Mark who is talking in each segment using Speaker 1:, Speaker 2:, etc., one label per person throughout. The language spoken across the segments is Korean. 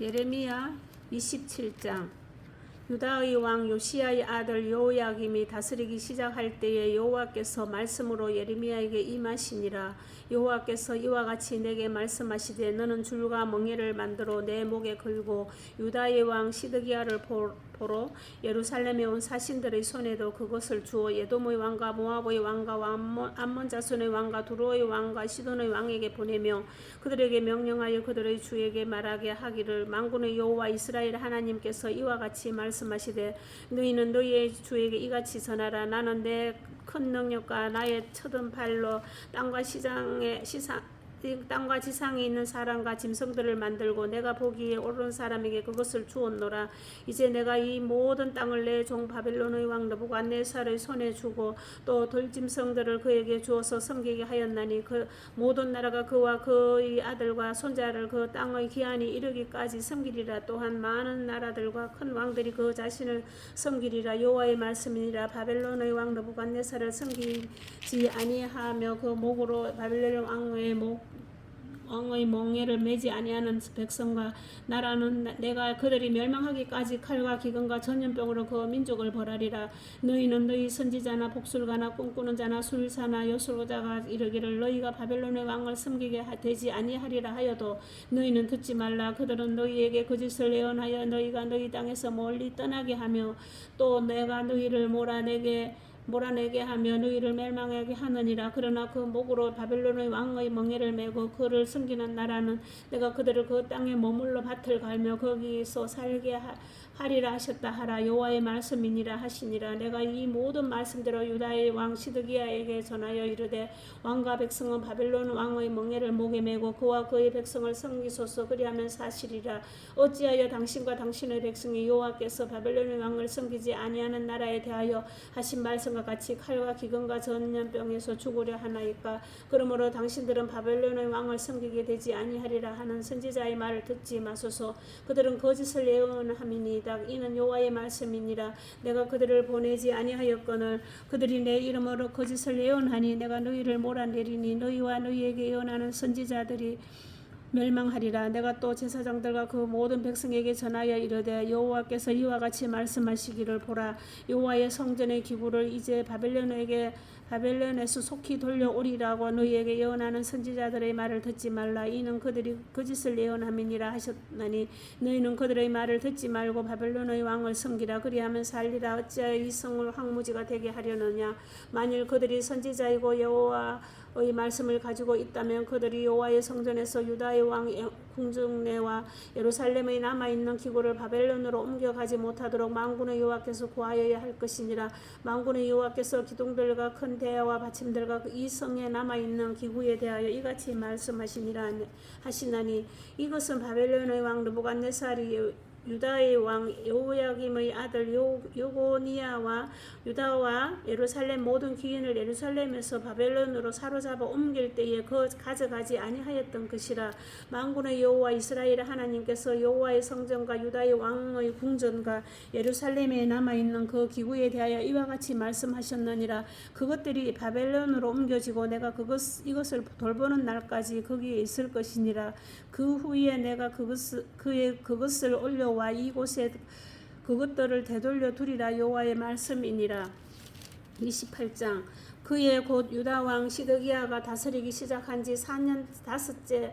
Speaker 1: 예레미야 27장. 유다의 왕 요시야의 아들 여호야김이 다스리기 시작할 때에 여호와께서 말씀으로 예레미야에게 임하시니라. 여호와께서 이와 같이 내게 말씀하시되 너는 줄과 멍에를 만들어 내 목에 걸고 유다의 왕 시드기야를 보- 보러 예루살렘에 온 사신들의 손에도 그것을 주어 예도모의 왕과 모압의 왕과 암몬, 자손의 왕과 두로의 왕과 시돈의 왕에게 보내며 그들에게 명령하여 그들의 주에게 말하게 하기를 만군의 여호와 이스라엘 하나님께서 이와 같이 말씀하시되 너희는 너희의 주에게 이같이 전하라. 나는 내 큰 능력과 나의 쳐든 발로 땅과 시장의 시상 이 땅과 지상에 있는 사람과 짐승들을 만들고 내가 보기에 옳은 사람에게 그것을 주었노라. 이제 내가 이 모든 땅을 내 종 바벨론의 왕 느부갓네살의 손에 주고 또 돌짐승들을 그에게 주어서 섬기게 하였나니 그 모든 나라가 그와 그의 아들과 손자를 그 땅의 기한이 이르기까지 섬기리라. 또한 많은 나라들과 큰 왕들이 그 자신을 섬기리라. 여호와의 말씀이니라. 바벨론의 왕 느부갓네살을 섬기지 아니하며 그 목으로 바벨론 왕의 목 왕의 멍에를 매지 아니하는 백성과 나라는 내가 그들이 멸망하기까지 칼과 기근과 전염병으로 그 민족을 벌하리라. 너희는 너희 선지자나 복술가나 꿈꾸는 자나 술사나 요술자가 이르기를 너희가 바벨론의 왕을 섬기게 하- 되지 아니하리라 하여도 너희는 듣지 말라. 그들은 너희에게 거짓을 예언하여 너희가 너희 땅에서 멀리 떠나게 하며 또 내가 너희를 몰아내게 몰아내게 하며 너희를 멸망하게 하느니라. 그러나 그 목으로 바벨론의 왕의 멍에를 메고 그를 섬기는 나라는 내가 그들을 그 땅에 머물러 밭을 갈며 거기서 살게 하, 하리라 하셨다 하라. 여호와의 말씀이니라 하시니라. 내가 이 모든 말씀대로 유다의 왕 시드기야에게 전하여 이르되 왕과 백성은 바벨론 왕의 멍에를 목에 메고 그와 그의 백성을 섬기소서 그리하면 사실이라. 어찌하여 당신과 당신의 백성이 여호와께서 바벨론의 왕을 섬기지 아니하는 나라에 대하여 하신 말씀과 같이 칼과 기근과 전염병에서 죽으려 하나이까? 그러므로 당신들은 바벨론의 왕을 섬기게 되지 아니하리라 하는 선지자의 말을 듣지 마소서. 그들은 거짓을 예언함이니 이다. 이는 여호와의 말씀이니라. 내가 그들을 보내지 아니하였거늘 그들이 내 이름으로 거짓을 예언하니 내가 너희를 몰아내리니 너희와 너희에게 예언하는 선지자들이 멸망하리라. 내가 또 제사장들과 그 모든 백성에게 전하여 이르되 여호와께서 이와 같이 말씀하시기를 보라. 여호와의 성전의 기구를 이제 바벨론에게 바벨론에서 속히 돌려오리라고 너희에게 예언하는 선지자들의 말을 듣지 말라. 이는 그들이 거짓을 예언함이니라 하셨나니 너희는 그들의 말을 듣지 말고 바벨론의 왕을 섬기라. 그리하면 살리라. 어찌하여 이 성을 황무지가 되게 하려느냐? 만일 그들이 선지자이고 여호와 의 말씀을 가지고 있다면 그들이 여호와의 성전에서 유다의 왕 궁중내와 예루살렘에 남아 있는 기구를 바벨론으로 옮겨가지 못하도록 만군의 여호와께서 구하여야 할 것이니라. 만군의 여호와께서 기둥들과 큰 대야와 받침들과 그이 성에 남아 있는 기구에 대하여 이같이 말씀하시니라 하시나니 이것은 바벨론의 왕 느부갓네살이 유다의 왕 여호야김의 아들 요, 요고니아와 유다와 예루살렘 모든 귀인을 예루살렘에서 바벨론으로 사로잡아 옮길 때에 그 가져가지 아니하였던 것이라. 만군의 여호와 이스라엘 하나님께서 여호와의 성전과 유다의 왕의 궁전과 예루살렘에 남아 있는 그 기구에 대하여 이와 같이 말씀하셨느니라. 그것들이 바벨론으로 옮겨지고 내가 그것 이것을 돌보는 날까지 거기에 있을 것이니라. 그 후에 내가 그것을 그의 그것을 올려 와 이곳에 그것들을 되돌려 두리라. 여호와의 말씀이니라. 28장. 그의 곧 유다 왕 시드기야가 다스리기 시작한 지 4년 다섯째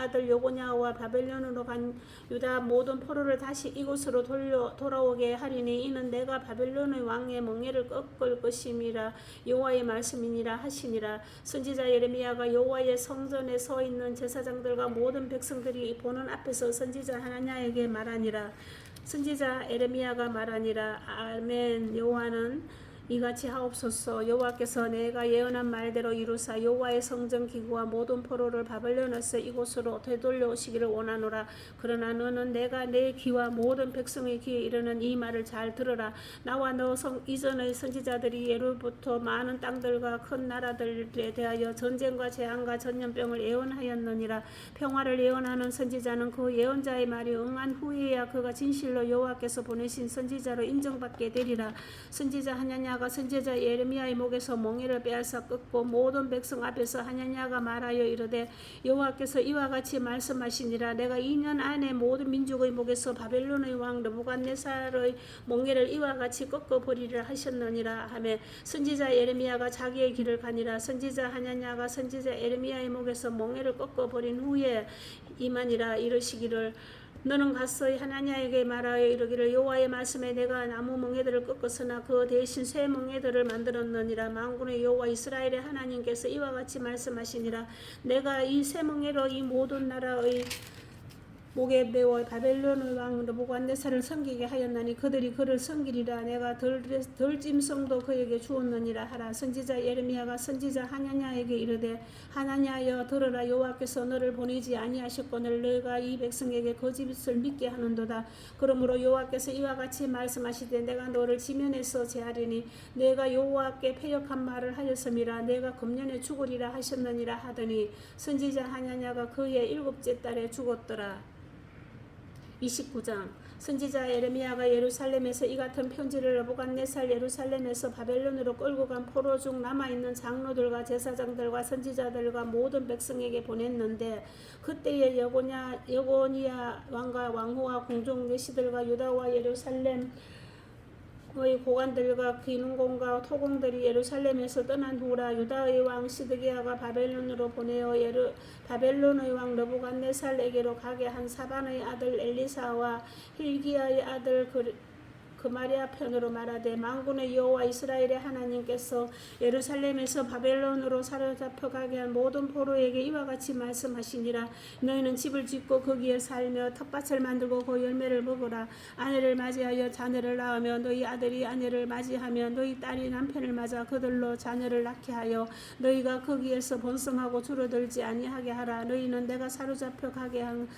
Speaker 1: 아들 요고냐와 바벨론으로 간 유다 모든 포로를 다시 이곳으로 돌려 돌아오게 하리니 이는 내가 바벨론의 왕의 멍에를 꺾을 것임이라 여호와의 말씀이니라 하시니라. 선지자 예레미야가 여호와의 성전에 서 있는 제사장들과 모든 백성들이 보는 앞에서 선지자 하나냐에게 말하니라. 선지자 에레미야가 말하니라. 아멘. 여호와는 이같이 하옵소서. 여호와께서 내가 예언한 말대로 이루사 여호와의 성전 기구와 모든 포로를 바벨론에서 이곳으로 되돌려 오시기를 원하노라. 그러나 너는 내가 내 귀와 모든 백성의 귀에 이르는 이 말을 잘 들으라. 나와 너 성, 이전의 선지자들이 예로부터 많은 땅들과 큰 나라들에 대하여 전쟁과 재앙과 전염병을 예언하였느니라. 평화를 예언하는 선지자는 그 예언자의 말이 응한 후에야 그가 진실로 여호와께서 보내신 선지자로 인정받게 되리라. 선지자 하냐냐 가 선지자 예레미야의 목에서 몽에를 빼앗아 끊고 모든 백성 앞에서 하냐냐가 말하여 이르되 여호와께서 이와 같이 말씀하시니라 내가 2년 안에 모든 민족의 목에서 바벨론의 왕 느부갓네살의 몽에를 이와 같이 꺾어 버리리라 하셨느니라 하며 선지자 예레미야가 자기의 길을 가니라 선지자 하냐냐가 선지자 예레미야의 목에서 몽에를 꺾어 버린 후에 이만이라 이르시기를 너는 가서 하나냐에게 말하여 이르기를 여호와의 말씀에 내가 나무 멍에들을 꺾었으나 그 대신 새 멍에들을 만들었느니라. 만군의 여호와 이스라엘의 하나님께서 이와 같이 말씀하시니라. 내가 이 새 멍에로 이 모든 나라의 목에 매워 바벨론의 왕 느부갓네살을 섬기게 하였나니 그들이 그를 섬기리라. 내가 덜, 덜 짐승도 그에게 주었느니라 하라. 선지자 예레미야가 선지자 하나냐에게 이르되 하나냐여 들으라. 여호와께서 너를 보내지 아니하셨거늘 너가 이 백성에게 거짓을 믿게 하는도다. 그러므로 여호와께서 이와 같이 말씀하시되 내가 너를 지면에서 제하리니 내가 여호와께 패역한 말을 하였음이라. 내가 금년에 죽으리라 하셨느니라 하더니 선지자 하냐냐가 그의 일곱째 달에 죽었더라 29장. 선지자 에레미야가 예루살렘에서 이 같은 편지를 느부갓네살 예루살렘에서 바벨론으로 끌고 간 포로 중 남아 있는 장로들과 제사장들과 선지자들과 모든 백성에게 보냈는데 그때에 여고냐 여고니야 왕과 왕후와 궁중 내시들과 유다와 예루살렘 의 고관들과 귀능공과 토공들이 예루살렘에서 떠난 후라 유다의 왕 시드기야가 바벨론으로 보내어 예루 바벨론의 왕 느부갓네살에게로 가게 한 사반의 아들 엘리사와 힐기야의 아들 그, 그마리아 편으로 말하되 만군의 여호와 이스라엘의 하나님께서 예루살렘에서 바벨론으로 사로잡혀 가게 한 모든 포로에게 이와 같이 말씀하시니라. 너희는 집을 짓고 거기에 살며 텃밭을 만들고 그 열매를 먹으라. 아내를 맞이하여 자녀를 낳으며 너희 아들이 아내를 맞이하며 너희 딸이 남편을 맞아 그들로 자녀를 낳게 하여 너희가 거기에서 번성하고 줄어들지 아니하게 하라. 너희는 내가 사로잡혀 가게 한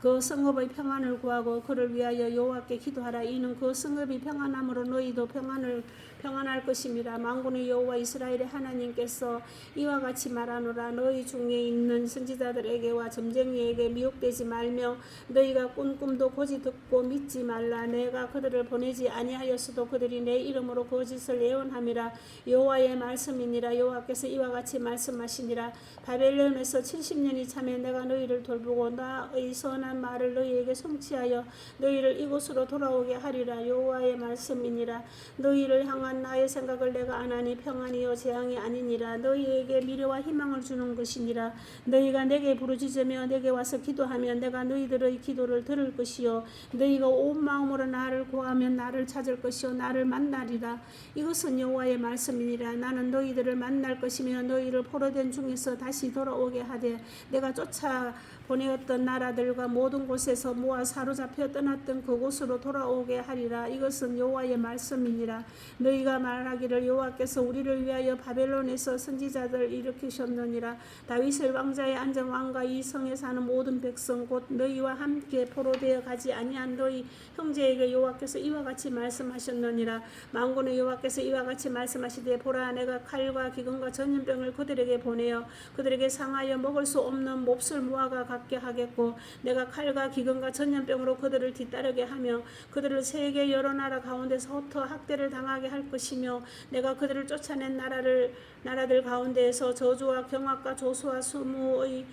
Speaker 1: 그 성읍의 평안을 구하고 그를 위하여 여호와께 기도하라. 이는 그 성읍이 평안함으로 너희도 평안을 평안할 것입니다. 만군의 여호와 이스라엘의 하나님께서 이와 같이 말하노라. 너희 중에 있는 선지자들에게와 점쟁이에게 미혹되지 말며 너희가 꾼 꿈도 고지 듣고 믿지 말라. 내가 그들을 보내지 아니하였어도 그들이 내 이름으로 거짓을 예언함이라. 여호와의 말씀이니라. 여호와께서 이와 같이 말씀하시니라. 바벨론에서 70년이 차면 내가 너희를 돌보고 나의 선한 말을 너희에게 성취하여 너희를 이곳으로 돌아오게 하리라. 여호와의 말씀이니라. 너희를 향한 나의 생각을 내가 안 하니 평안이요 재앙이 아니니라. 너희에게 미래와 희망을 주는 것이니라. 너희가 내게 부르짖으며 내게 와서 기도하면 내가 너희들의 기도를 들을 것이요. 너희가 온 마음으로 나를 구하면 나를 찾을 것이요. 나를 만나리라. 이것은 여호와의 말씀이니라. 나는 너희들을 만날 것이며 너희를 포로된 중에서 다시 돌아오게 하되 내가 쫓아 보내었던 나라들과 모든 곳에서 모아 사로잡혀 떠났던 그곳으로 돌아오게 하리라. 이것은 여호와의 말씀이니라. 너희가 말하기를 여호와께서 우리를 위하여 바벨론에서 선지자들 일으키셨느니라. 다윗의 왕자의 앉은 왕과 이 성에 사는 모든 백성 곧 너희와 함께 포로되어 가지 아니한 너희 형제에게 여호와께서 이와 같이 말씀하셨느니라. 만군의 여호와께서 이와 같이 말씀하시되 보라 내가 칼과 기근과 전염병을 그들에게 보내어 그들에게 상하여 먹을 수 없는 몹쓸 무화과 같게 하겠고 내가 칼과 기근과 전염병으로 그들을 뒤따르게 하며 그들을 세계 여러 나라 가운데서 흩어 학대를 당하게 할 것이며 내가 그들을 쫓아낸 나라를 나라들 가운데에서 저주와 경악과 조수와 수무의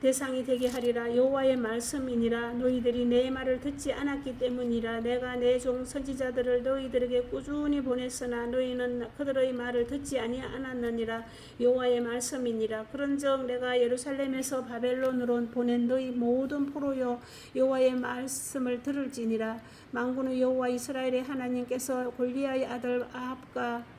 Speaker 1: 대상이 되게 하리라. 여호와의 말씀이니라. 너희들이 내 말을 듣지 않았기 때문이라. 내가 내 종 선지자들을 너희들에게 꾸준히 보냈으나 너희는 그들의 말을 듣지 아니하였느니라. 여호와의 말씀이니라. 그런즉 내가 예루살렘에서 바벨론으로 보낸 너희 모든 포로여 여호와의 말씀을 들을지니라. 만군의 여호와 이스라엘의 하나님께서 골리아의 아들 아합과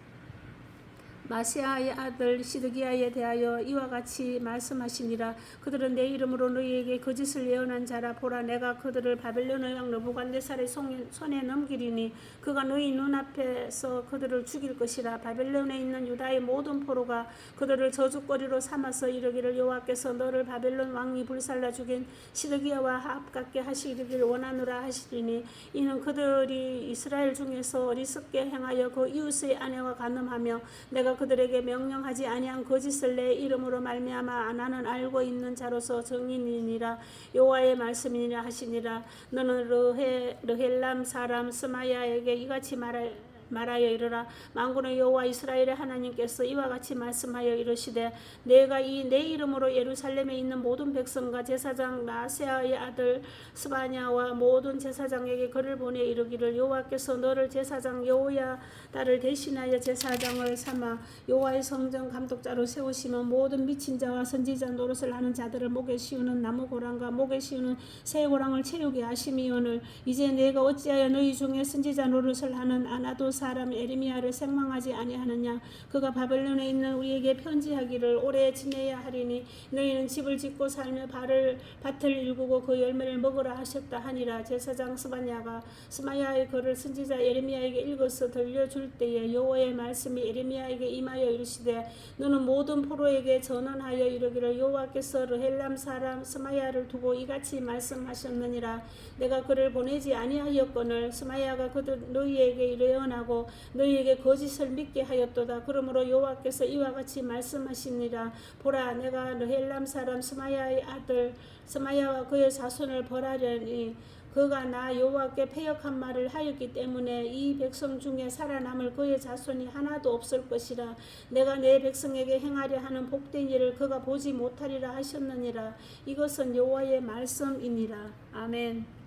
Speaker 1: 마세아의 아들 시드기야에 대하여 이와 같이 말씀하시니라. 그들은 내 이름으로 너희에게 거짓을 예언한 자라. 보라 내가 그들을 바벨론의 왕 느부갓네살의 손에- 손에 넘기리니 그가 너희 눈앞에서 그들을 죽일 것이라. 바벨론에 있는 유다의 모든 포로가 그들을 저주거리로 삼아서 이르기를 여호와께서 너를 바벨론 왕이 불살라 죽인 시드기야와 합같게 하시기를 원하노라 하시리니 이는 그들이 이스라엘 중에서 어리석게 행하여 그 이웃의 아내와 간음하며 내가 그들에게 명령하지 아니한 거짓을 내 이름으로 말미암아 나는 알고 있는 자로서 정인이니라. 여호와의 말씀이니라 하시니라. 너는 르헤 르헬람 사람 스마야에게 이같이 말할 말하여 이르라. 만군의 여호와 이스라엘의 하나님께서 이와 같이 말씀하여 이르시되 내가 이 내 이름으로 예루살렘에 있는 모든 백성과 제사장 나세아의 아들 스바냐와 모든 제사장에게 글을 보내 이르기를 여호와께서 너를 제사장 여호야다를 대신하여 제사장을 삼아 여호와의 성전 감독자로 세우시면 모든 미친 자와 선지자 노릇을 하는 자들을 목에 씌우는 나무 고랑과 목에 씌우는 새 고랑을 채우게 하심이오늘. 이제 내가 어찌하여 너희 중에 선지자 노릇을 하는 아나도 사람 에르미야를 생망하지 아니하느냐? 그가 바벨론에 있는 우리에게 편지하기를 오래 지내야 하리니 너희는 집을 짓고 살며 발을 밭을 일구고 그 열매를 먹으라 하셨다 하니라. 제사장 스바냐가 스마야의 글을 선지자 에르미야에게 읽어서 들려줄 때에 여호와의 말씀이 에르미야에게 임하여 이르시되 너는 모든 포로에게 전언하여 이르기를 여호와께서 르헬람 사람 스마야를 두고 이같이 말씀하셨느니라. 내가 그를 보내지 아니하였거늘 스마야가 그들 너희에게 예언 하고 너희에게 거짓을 믿게 하였도다. 그러므로 여호와께서 이와 같이 말씀하시니라. 보라 내가 르헬람 사람 스마야의 아들 스마야와 그의 자손을 벌하려니 그가 나 여호와께 패역한 말을 하였기 때문에 이 백성 중에 살아남을 그의 자손이 하나도 없을 것이라. 내가 내 백성에게 행하려 하는 복된 일을 그가 보지 못하리라 하셨느니라. 이것은 여호와의 말씀이니라. 아멘.